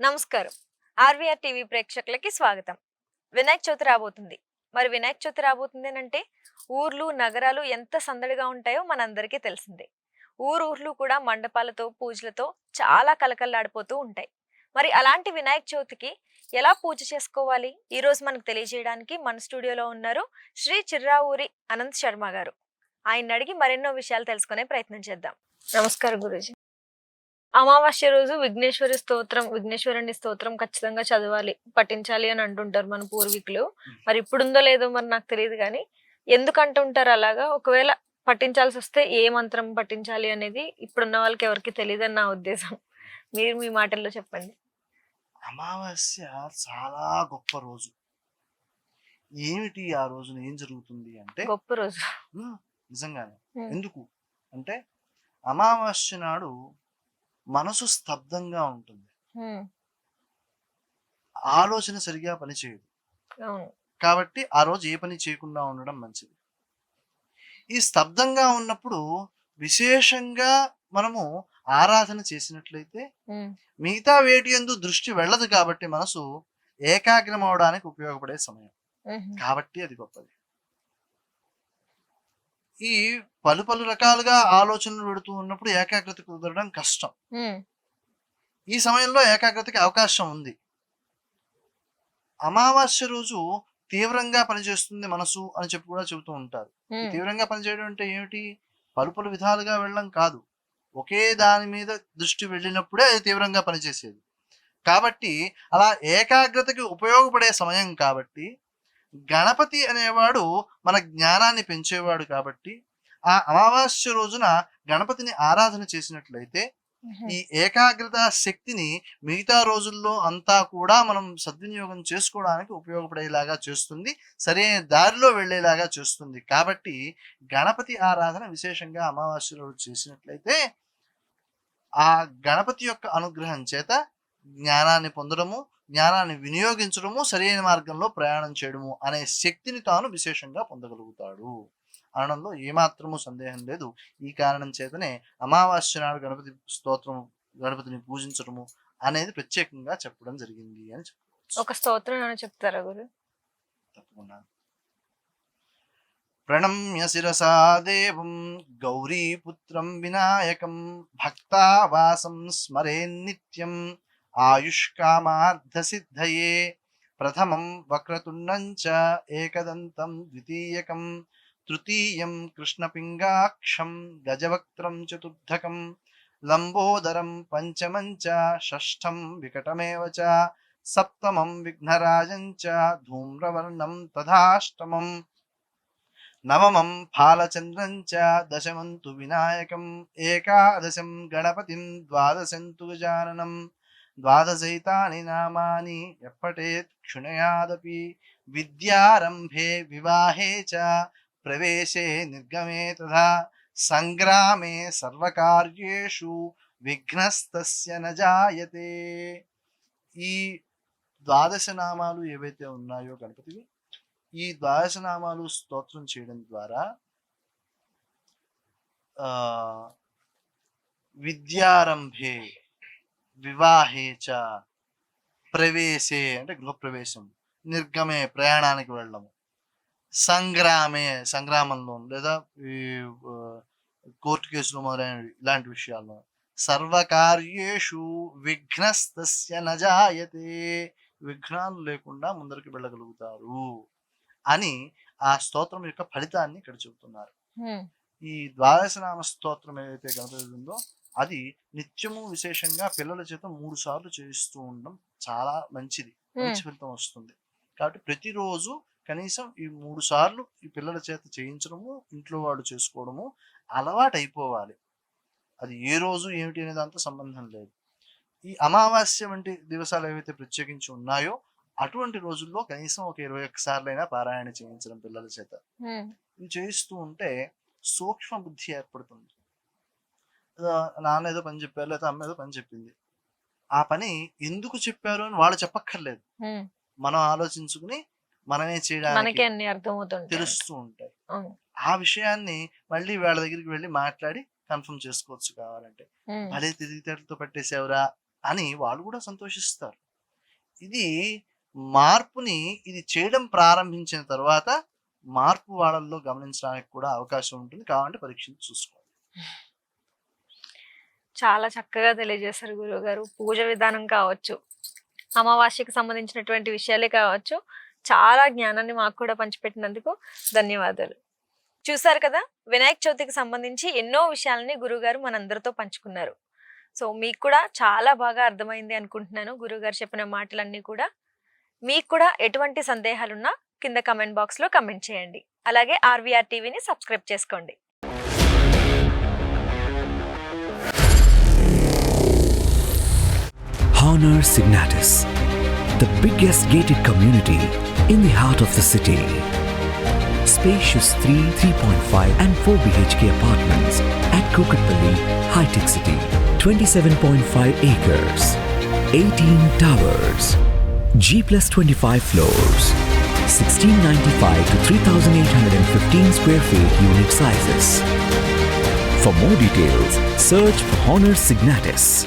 నమస్కారం. RVR TV ప్రేక్షకులకి స్వాగతం. వినాయక చవితి రాబోతుంది. మరి వినాయక చవితి రాబోతుంది అంటే ఊర్లు నగరాలు ఎంత సందడిగా ఉంటాయో మనందరికీ తెలిసిందే. ఊరు ఊర్లు కూడా మండపాలతో పూజలతో చాలా కలకల్లాడిపోతూ ఉంటాయి. మరి అలాంటి వినాయక చవితికి ఎలా పూజ చేసుకోవాలి? ఈరోజు మనకు తెలియజేయడానికి మన స్టూడియోలో ఉన్నారు శ్రీ చిర్రావూరి అనంత్ శర్మ గారు. ఆయన అడిగి మరెన్నో విషయాలు తెలుసుకునే ప్రయత్నం చేద్దాం. నమస్కారం గురుజీ. అమావాస్య రోజు విఘ్నేశ్వరి స్తోత్రం విఘ్నేశ్వరుని స్తోత్రం ఖచ్చితంగా చదవాలి పఠించాలి అని అంటుంటారు మన పూర్వీకులు. మరి ఇప్పుడుందో లేదో మరి నాకు తెలియదు కానీ ఎందుకు అంటుంటారు అలాగా? ఒకవేళ పఠించాల్సి వస్తే ఏ మంత్రం పఠించాలి అనేది ఇప్పుడున్న వాళ్ళకి ఎవరికి తెలియదని నా ఉద్దేశం. మీరు మీ మాటల్లో చెప్పండి. అమావాస్య చాలా గొప్ప రోజు. ఏమిటి ఆ రోజున ఏం జరుగుతుంది అంటే గొప్ప రోజు. నిజంగానే. ఎందుకు? అంటే అమావాస్య నాడు మనసు స్తబ్దంగా ఉంటుంది. ఆలోచన సరిగా పనిచేయదు కాబట్టి ఆ రోజు ఏ పని చేయకుండా ఉండడం మంచిది. ఈ స్తబ్దంగా ఉన్నప్పుడు విశేషంగా మనము ఆరాధన చేసినట్లయితే మిగతా వేటి ఎందు దృష్టి వెళ్ళదు కాబట్టి మనసు ఏకాగ్రం అవడానికి ఉపయోగపడే సమయం. కాబట్టి అది గొప్పది. ఈ పలు పలు రకాలుగా ఆలోచనలు పెడుతూ ఉన్నప్పుడు ఏకాగ్రత కుదరడం కష్టం. ఈ సమయంలో ఏకాగ్రతకి అవకాశం ఉంది. అమావాస్య రోజు తీవ్రంగా పనిచేస్తుంది మనసు అని చెప్పి కూడా చెబుతూ ఉంటారు. తీవ్రంగా పనిచేయడం అంటే ఏమిటి? పలు పలు విధాలుగా వెళ్ళడం కాదు. ఒకే దాని మీద దృష్టి వెళ్ళినప్పుడే అది తీవ్రంగా పనిచేసేది. కాబట్టి అలా ఏకాగ్రతకి ఉపయోగపడే సమయం కాబట్టి గణపతి అనేవాడు మన జ్ఞానాన్ని పెంచేవాడు కాబట్టి ఆ అమావాస్య రోజున గణపతిని ఆరాధన చేసినట్లయితే ఈ ఏకాగ్రత శక్తిని మిగతా రోజుల్లో అంతా కూడా మనం సద్వినియోగం చేసుకోవడానికి ఉపయోగపడేలాగా చేస్తుంది సరైన దారిలో వెళ్ళేలాగా చేస్తుంది. కాబట్టి గణపతి ఆరాధన విశేషంగా అమావాస్య రోజు చేసినట్లయితే ఆ గణపతి యొక్క అనుగ్రహం చేత జ్ఞానాన్ని పొందడము జ్ఞానాన్ని వినియోగించడము సరైన మార్గంలో ప్రయాణం చేయడము అనే శక్తిని తాను విశేషంగా పొందగలుగుతాడు. అనడంలో ఏమాత్రము సందేహం లేదు. ఈ కారణం చేతనే అమావాస్య నాడు గణపతి స్తోత్రం గణపతిని పూజించడము అనేది ప్రత్యేకంగా చెప్పడం జరిగింది అని చెప్పవచ్చు ఒక స్తోత్రం చెప్తారా గురు? తప్పకుండా. ప్రణమ్య శిరసా దేవం గౌరీపుత్రం వినాయకం భక్తావాసం స్మరే నిత్యం ఆయుష్కామార్థసిద్ధయే ప్రథమం వక్రతుండం ఏకదంతం ద్వితీయకం తృతీయం కృష్ణపింగాక్షం గజవక్త్రం చతుర్థకం లంబోదరం పంచమం చ షష్ఠం వికటమేవ చ సప్తమం విఘ్నరాజం చ ధూమ్రవర్ణం తథాష్టమం నవమం ఫాలచంద్రం చ దశమం తు వినాయకం ఏకాదశం గణపతిం ద్వాదశం తు గజాననం ద్వాదశైతాని నామాని ఎప్పటేత్ క్షుణయాదపి విద్యారంభే వివాహే చ ప్రవేశే నిర్గమే తథా సంగ్రామే సర్వకార్యేషు విఘ్నస్తస్య న జాయతే. ఈ ద్వాదశ నామాలు ఏవైతే ఉన్నాయో గణపతివి ఈ ద్వాదశ నామాలు స్తోత్రం చేయడం ద్వారా విద్యారంభే వివాహే చ ప్రవేశే అంటే గృహప్రవేశం నిర్గమే ప్రయాణానికి వెళ్ళడము. సంగ్రామే సంగ్రామంలో లేదా ఈ కోర్టు కేసులు మొదలైనవి ఇలాంటి విషయాల్లో సర్వకార్యేషు విఘ్నస్తస్య నజాయతే విఘ్నాలు లేకుండా ముందరికి వెళ్ళగలుగుతారు అని ఆ స్తోత్రం యొక్క ఫలితాన్ని ఇక్కడ చెబుతున్నారు. ఈ ద్వాదశనామ స్తోత్రం ఏదైతే గణపతి ఉందో అది నిత్యము విశేషంగా పిల్లల చేత మూడు సార్లు చేయిస్తూ ఉండడం చాలా మంచిది. మంచి ఫలితం వస్తుంది. కాబట్టి ప్రతిరోజు కనీసం ఈ మూడు సార్లు ఈ పిల్లల చేత చేయించడము ఇంట్లో వాడు చేసుకోవడము అలవాటు అయిపోవాలి అది ఏ రోజు ఏమిటి అనే దాంతో సంబంధం లేదు. ఈ అమావాస్య వంటి దివసాలు ఏవైతే ప్రత్యేకించి ఉన్నాయో అటువంటి రోజుల్లో కనీసం ఒక ఇరవై ఒక్కసార్లైనా పారాయణ చేయించడం పిల్లల చేత. ఇవి చేయిస్తూ ఉంటే సూక్ష్మ బుద్ధి ఏర్పడుతుంది. నాన్న ఏదో పని చెప్పారు లేదా అమ్మ ఏదో పని చెప్పింది. ఆ పని ఎందుకు చెప్పారు అని వాళ్ళు చెప్పక్కర్లేదు. మనం ఆలోచించుకుని మనమే చేయడానికి తెలుస్తూ ఉంటాయి. ఆ విషయాన్ని మళ్ళీ వాళ్ళ దగ్గరికి వెళ్ళి మాట్లాడి కన్ఫర్మ్ చేసుకోవచ్చు కావాలంటే. భలే తెలివితేటలతో పట్టేసావురా అని వాళ్ళు కూడా సంతోషిస్తారు. ఇది మార్పుని ఇది చేయడం ప్రారంభించిన తర్వాత మార్పు వాళ్ళల్లో గమనించడానికి కూడా అవకాశం ఉంటుంది. కావాలంటే పరీక్షలు చూసుకోవాలి చాలా చక్కగా తెలియజేశారు గురువుగారు. పూజ విధానం కావచ్చు అమావాస్యకు సంబంధించినటువంటి విషయాలే కావచ్చు చాలా జ్ఞానాన్ని మాకు కూడా పంచిపెట్టినందుకు ధన్యవాదాలు. చూసారు కదా వినాయక చవితికి సంబంధించి ఎన్నో విషయాలని గురువుగారు మనందరితో పంచుకున్నారు. సో మీకు కూడా చాలా బాగా అర్థమైంది అనుకుంటున్నాను గురువుగారు చెప్పిన మాటలన్నీ కూడా. మీకు కూడా ఎటువంటి సందేహాలున్నా కింద కమెంట్ బాక్స్లో కమెంట్ చేయండి. అలాగే ఆర్వీఆర్ టీవీని సబ్స్క్రైబ్ చేసుకోండి. Honor Signatus, the biggest gated community in the heart of the city. Spacious 3, 3.5 and 4 BHK apartments at Kokatpalli, High Tech City. 27.5 acres, 18 towers, G plus 25 floors, 1695 to 3815 square feet unit sizes. For more details, search for Honor Signatus.